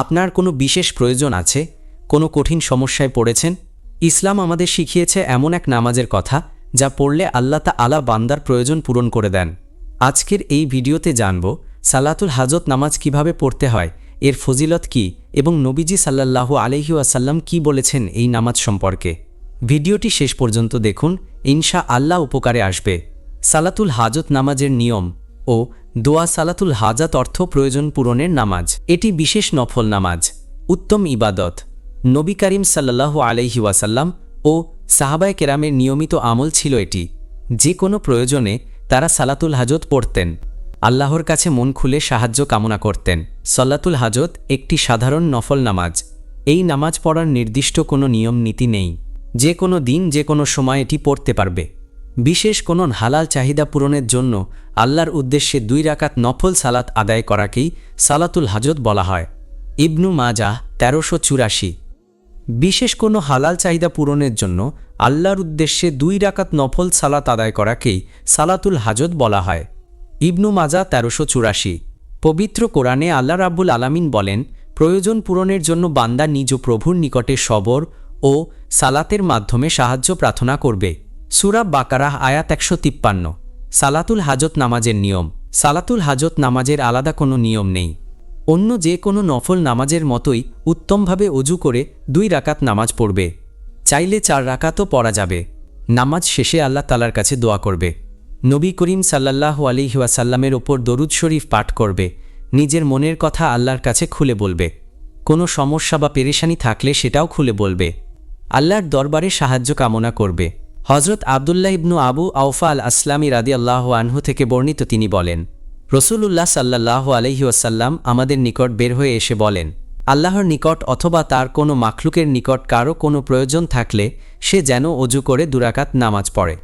আপনার কোনো বিশেষ প্রয়োজন আছে? কোনো কঠিন সমস্যায় পড়েছেন? ইসলাম আমাদের শিখিয়েছে এমন এক নামাজের কথা, যা পড়লে আল্লাহ তা আলা বান্দার প্রয়োজন পূরণ করে দেন। আজকের এই ভিডিওতে জানব, সালাতুল হাজত নামাজ কীভাবে পড়তে হয়, এর ফজিলত কি, এবং নবীজি সাল্লাল্লাহু আলহি আসাল্লাম কি বলেছেন এই নামাজ সম্পর্কে। ভিডিওটি শেষ পর্যন্ত দেখুন, ইনশা আল্লাহ উপকারে আসবে। সালাতুল হাজত নামাজের নিয়ম ও দোয়া সালাতুল হাজাত অর্থ প্রয়োজন পূরণের নামাজ। এটি বিশেষ নফল নামাজ। উত্তম ইবাদত। নবী করিম সাল্লাল্লাহু আলহি ওয়াসাল্লাম ও সাহাবায় কেরামের নিয়মিত আমল ছিল এটি। যে কোনো প্রয়োজনে তারা সালাতুল হাজত পড়তেন। আল্লাহর কাছে মন খুলে সাহায্য কামনা করতেন। সল্লাতুল হাজত একটি সাধারণ নফল নামাজ। এই নামাজ পড়ার নির্দিষ্ট কোনো নিয়ম নীতি নেই। যে কোনো দিন, যে কোনো সময় এটি পড়তে পারবে। বিশেষ কোনো হালাল চাহিদা পূরণের জন্য আল্লাহর উদ্দেশ্যে দুই রাকাত নফল সালাত আদায় করাকেই সালাতুল হাজত বলা হয়। ইবনু মাজাহ তেরোশো চুরাশি। বিশেষ কোনো হালাল চাহিদা পূরণের জন্য আল্লাহর উদ্দেশ্যে দুই রাকাত নফল সালাত আদায় করাকেই সালাতুল হাজত বলা হয়। ইবনু মাজা তেরোশো চুরাশি। পবিত্র কোরআনে আল্লাহ রাব্বুল আলামিন বলেন, প্রয়োজন পূরণের জন্য বান্দা নিজ প্রভুর নিকটে সবর ও সালাতের মাধ্যমে সাহায্য প্রার্থনা করবে। সুরাব বাকারাহ, আয়াত একশো তিপ্পান্ন। সালাতুল হাজত নামাজের নিয়ম। সালাতুল হাজত নামাজের আলাদা কোনো নিয়ম নেই। অন্য যে কোনো নফল নামাজের মতোই উত্তমভাবে অজু করে দুই রাকাত নামাজ পড়বে। চাইলে চার রাকাতও পড়া যাবে। নামাজ শেষে আল্লাহ তালার কাছে দোয়া করবে। নবী করিম সাল্লাহ আলিহাসাল্লামের ওপর দরুদ শরীফ পাঠ করবে। নিজের মনের কথা আল্লাহর কাছে খুলে বলবে। কোনো সমস্যা বা পেরেশানি থাকলে সেটাও খুলে বলবে। আল্লাহর দরবারে সাহায্য কামনা করবে। হজরত আবদুল্লাহ ইবনু আবু আউফা আল আসলামী রাদি আল্লাহ আনহু থেকে বর্ণিত তিনি বলেন, রসুলুল্লাহ সাল্লাহ আলহিউসাল্লাম আমাদের নিকট বের হয়ে এসে বলেন, আল্লাহর নিকট অথবা তার কোনো মাখলুকের নিকট কারও কোনো প্রয়োজন থাকলে সে যেন অজু করে দুরাকাত নামাজ পড়ে।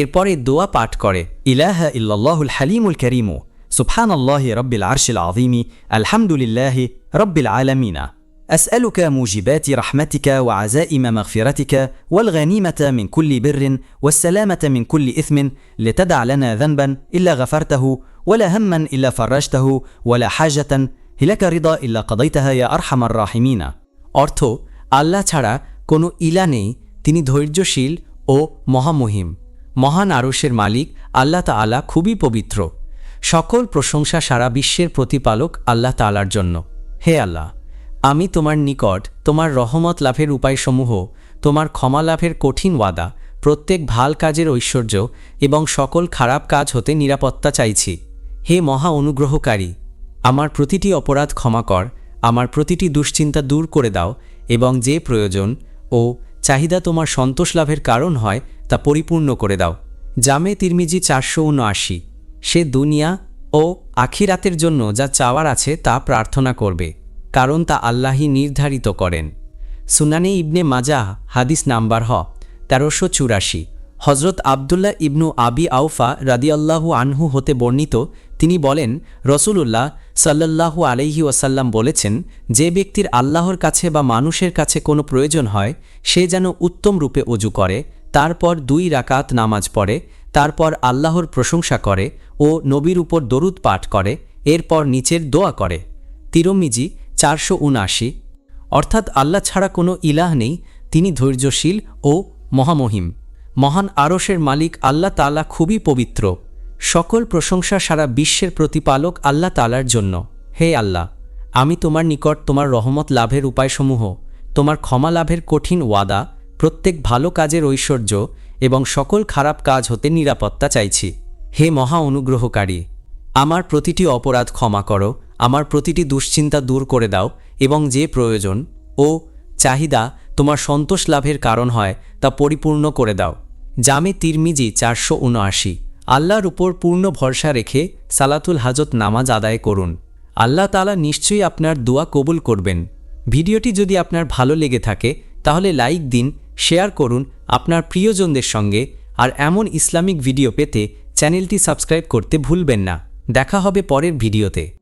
এরপরে দোয়া পাঠ করে, ইলাহ ইহুল হালিমুল করিমু সুফান আল্লাহ রব্বিল আরশিল আজিমি আলহামদুলিল্লাহ রব্বিল আলমিনা। رب العالمين أسألك موجبات رحمتك وعزائم مغفرتك والغنيمة من كل بر والسلامة من كل إثم لتدع لنا ذنبا إلا غفرته ولا هما إلا فرجته ولا حاجة لك رضا إلا قضيتها يا أرحم الراحمين অর্থ আল্লাহ ছাড়া কোনো ইলা নেই তিনি ধৈর্যশীল ও মহামহিম মহান আরশের মালিক আল্লাহ তাআলা খুবই পবিত্র সকল প্রশংসা সারা বিশ্বের প্রতিপালক আল্লাহ তাআলার জন্য হে আল্লাহ আমি তোমার নিকট তোমার রহমত লাভের উপায়সমূহ, তোমার ক্ষমা লাভের কঠিন ওয়াদা, প্রত্যেক ভালো কাজের ঐশ্বর্য এবং সকল খারাপ কাজ হতে নিরাপত্তা চাইছি। হে মহা অনুগ্রহকারী, আমার প্রতিটি অপরাধ ক্ষমা কর, আমার প্রতিটি দুশ্চিন্তা দূর করে দাও এবং যে প্রয়োজন ও চাহিদা তোমার সন্তোষ লাভের কারণ হয় তা পরিপূর্ণ করে দাও। জামে তিরমিজি চারশো উনআশি, সে দুনিয়া ও আখিরাতের জন্য যা চাওয়ার আছে তা প্রার্থনা করবে। কারণ তা আল্লাহই নির্ধারিত করেন। সুনানে ইবনে মাজা, হাদিস নাম্বার হ, তেরোশো চুরাশি। হজরত আবদুল্লাহ ইবনু আবি আউফা রাদিয়াল্লাহু আনহু হতে বর্ণিত, তিনি বলেন, রসুলুল্লাহ সাল্লাল্লাহু আলাইহি ওয়াসাল্লাম বলেছেন, যে ব্যক্তির আল্লাহর কাছে বা মানুষের কাছে কোনো প্রয়োজন হয়, সে যেন উত্তম রূপে অজু করে, তারপর দুই রাকাত নামাজ পড়ে, তারপর আল্লাহর প্রশংসা করে ও নবীর উপর দরুদ পাঠ করে, এরপর নিচের দোয়া করে। তিরমিজি চারশো উনআশি। অর্থাৎ আল্লাহ ছাড়া কোনো ইলাহ নেই, তিনি ধৈর্যশীল ও মহামহিম। মহান আরশের মালিক আল্লাহ তালা খুবই পবিত্র। সকল প্রশংসা সারা বিশ্বের প্রতিপালক আল্লাহ তালার জন্য। হে আল্লাহ, আমি তোমার নিকট তোমার রহমত লাভের উপায়সমূহ, তোমার ক্ষমা লাভের কঠিন ওয়াদা, প্রত্যেক ভালো কাজের ঐশ্বর্য এবং সকল খারাপ কাজ হতে নিরাপত্তা চাইছি। হে মহা অনুগ্রহকারী, আমার প্রতিটি অপরাধ ক্ষমা করো আমার প্রতিটি দুশ্চিন্তা দূর করে দাও এবং যে প্রয়োজন ও চাহিদা তোমার সন্তোষ লাভের কারণ হয় তা পরিপূর্ণ করে দাও। জামে তিরমিজি চারশো উনআশি। আল্লাহর উপর পূর্ণ ভরসা রেখে সালাতুল হাজত নামাজ আদায় করুন। আল্লাহ তালা নিশ্চয়ই আপনার দোয়া কবুল করবেন। ভিডিওটি যদি আপনার ভালো লেগে থাকে, তাহলে লাইক দিন, শেয়ার করুন আপনার প্রিয়জনদের সঙ্গে আর এমন ইসলামিক ভিডিও পেতে চ্যানেলটি সাবস্ক্রাইব করতে ভুলবেন না। দেখা হবে পরের ভিডিওতে।